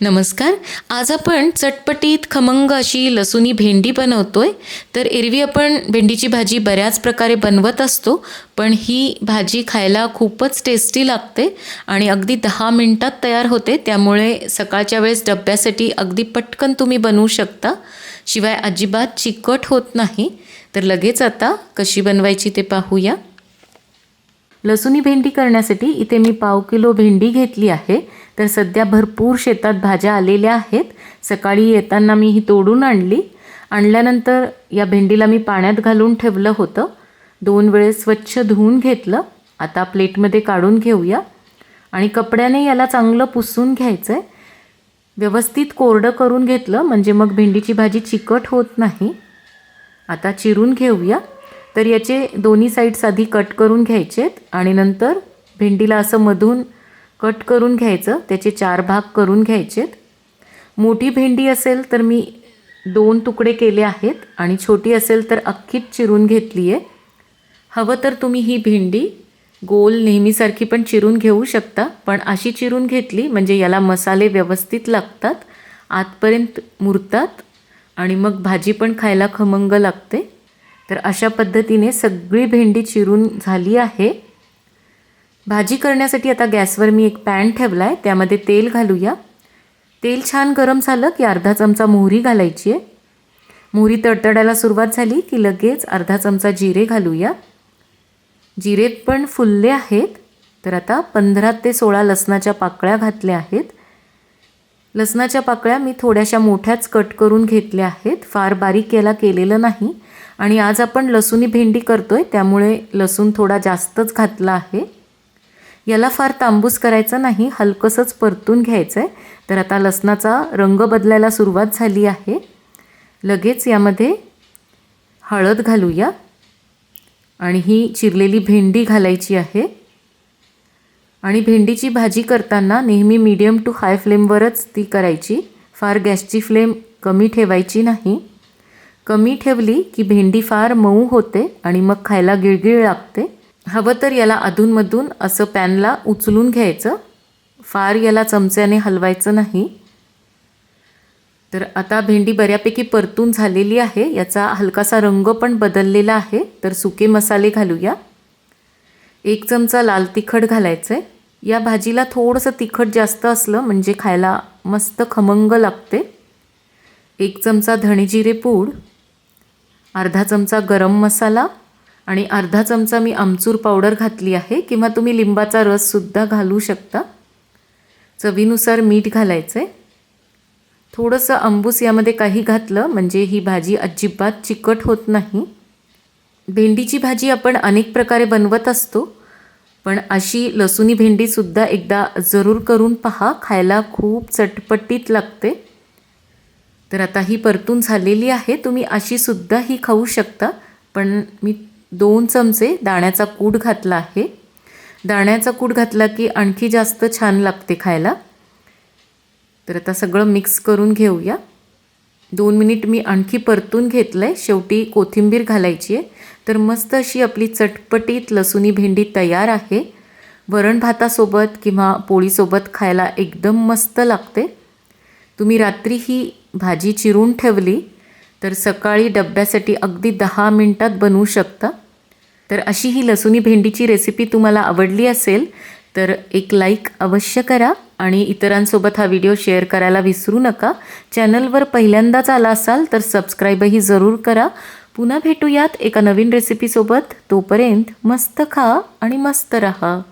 नमस्कार. आज आपण चटपटीत खमंग अशी लसुनी भेंडी बनवतोय. तर एरवी आपण भेंडीची भाजी बऱ्याच प्रकारे बनवत असतो पण ही भाजी खायला खूपच टेस्टी लागते आणि अगदी दहा मिनटात तयार होते. त्यामुळे सकाळच्या वेळेस डब्यासाठी अगदी पटकन तुम्ही बनवू शकता. शिवाय अजिबात चिकट होत नाही. तर लगेच आता कशी बनवायची ते पाहूया. लसुणी भेंडी करण्यासाठी इथे मी पाव किलो भेंडी घेतली आहे. तर सध्या भरपूर शेतात भाज्या आलेल्या आहेत. सकाळी येताना मी ही तोडून आणली. आणल्यानंतर या भेंडीला मी पाण्यात घालून ठेवलं होतं. दोन वेळेस स्वच्छ धुवून घेतलं. आता प्लेटमध्ये काढून घेऊया. आणि कपड्याने याला चांगलं पुसून घ्यायचं आहे व्यवस्थित कोरडं करून घेतलं. म्हणजे मग भेंडीची भाजी चिकट होत नाही. आता चिरून घेऊया. तर याचे दोन्ही साईड्स आधी कट करून घ्यायचेत आणि नंतर भेंडीला असं मधून कट करून घ्यायचं त्याचे चार भाग करून घ्यायचेत. मोठी भेंडी असेल तर मी दोन तुकडे केले आहेत आणि छोटी असेल तर अख्खीच चिरून घेतली आहे हवं तर तुम्ही ही भेंडी गोल नेहमीसारखी पण चिरून घेऊ शकता पण अशी चिरून घेतली म्हणजे याला मसाले व्यवस्थित लागतात आतपर्यंत मुरतात आणि मग भाजी पण खायला खमंग लागते. तर अशा पद्धतीने सगळी भेंडी चिरून झाली आहे. भाजी करण्यासाठी आता गॅसवर मी एक पॅन ठेवला आहे त्यामध्ये तेल घालूया. तेल छान गरम झालं की अर्धा चमचा मोहरी घालायची आहे. मोहरी तडतडायला सुरुवात झाली की लगेच अर्धा चमचा जिरे घालूया. जिरे पण फुलले आहेत तर आता पंधरा ते सोळा लसणाच्या पाकळ्या घातल्या आहेत. लसणाच्या पाकळ्या मी थोड्याशा मोठ्याच कट करून घेतल्या आहेत फार बारीक याला केलेलं नाही. आणि आज आपण लसूणी भेंडी करतो आहे त्यामुळे लसूण थोडा जास्तच घातला आहे. याला फार तांबूस करायचं नाही हलकंसंच परतून घ्यायचं आहे तर आता लसणाचा रंग बदलायला सुरुवात झाली आहे. लगेच यामध्ये हळद घालूया. आणि ही चिरलेली भेंडी घालायची आहे. आणि भेंडीची भाजी करताना नेहमी मीडियम टू हाय फ्लेमवरच ती करायची. फार गॅसची फ्लेम कमी ठेवायची नाही. कमी ठेवली की भेंडी फार मऊ होते आणि मग खायला गिळगिळ लागते. हवं तर याला अधूनमधून असं पॅनला उचलून घ्यायचं. फार याला चमच्याने हलवायचं नाही. तर आता भेंडी बऱ्यापैकी परतून झालेली आहे. याचा हलकासा रंग पण बदललेला आहे. तर सुके मसाले घालूया. एक चमचा लाल तिखट घालायचं आहे या भाजीला थोडंसं तिखट जास्त असलं म्हणजे खायला मस्त खमंग लागते. एक चमचा धणेजिरे पूड. अर्धा चमचा गरम मसाला आणि अर्धा चमचा मी आमचूर पावडर घातली आहे किंवा तुम्ही लिंबाचा रससुद्धा घालू शकता. चवीनुसार मीठ घालायचं आहे थोडंसं अंबूस यामध्ये काही घातलं म्हणजे ही भाजी अजिबात चिकट होत नाही. भेंडीची भाजी आपण अनेक प्रकारे बनवत असतो पण अशी लसुणी भेंडीसुद्धा एकदा जरूर करून पहा खायला खूप चटपटीत लागते. तर आता ही परतून झालेली आहे. तुम्ही अशीसुद्धा ही खाऊ शकता. पण मी दोन चमचे दाण्याचा कूड घातला आहे. दाण्याचा कूड घातला की आणखी जास्त छान लागते खायला. तर आता सगळं मिक्स करून घेऊया. दोन मिनिट मी आणखी परतून घेतलं आहे शेवटी कोथिंबीर घालायची आहे. तर मस्त अशी आपली चटपटीत लसुणी भेंडी तयार आहे. वरण भातासोबत किंवा पोळीसोबत खायला एकदम मस्त लागते. तुम्ही रात्री ही भाजी चिरून ठेवली तर सकाळी डब्यासाठी अगदी दहा मिनटात बनवू शकता. तर अशी ही लसुणी भेंडीची रेसिपी तुम्हाला आवडली असेल तर एक लाईक अवश्य करा आणि इतरांसोबत हा व्हिडिओ शेअर करायला विसरू नका. चॅनलवर पहिल्यांदाच आला असाल तर सबस्क्राईबही जरूर करा. पुन्हा भेटूयात एका नवीन रेसिपीसोबत तोपर्यंत मस्त खा आणि मस्त रहा.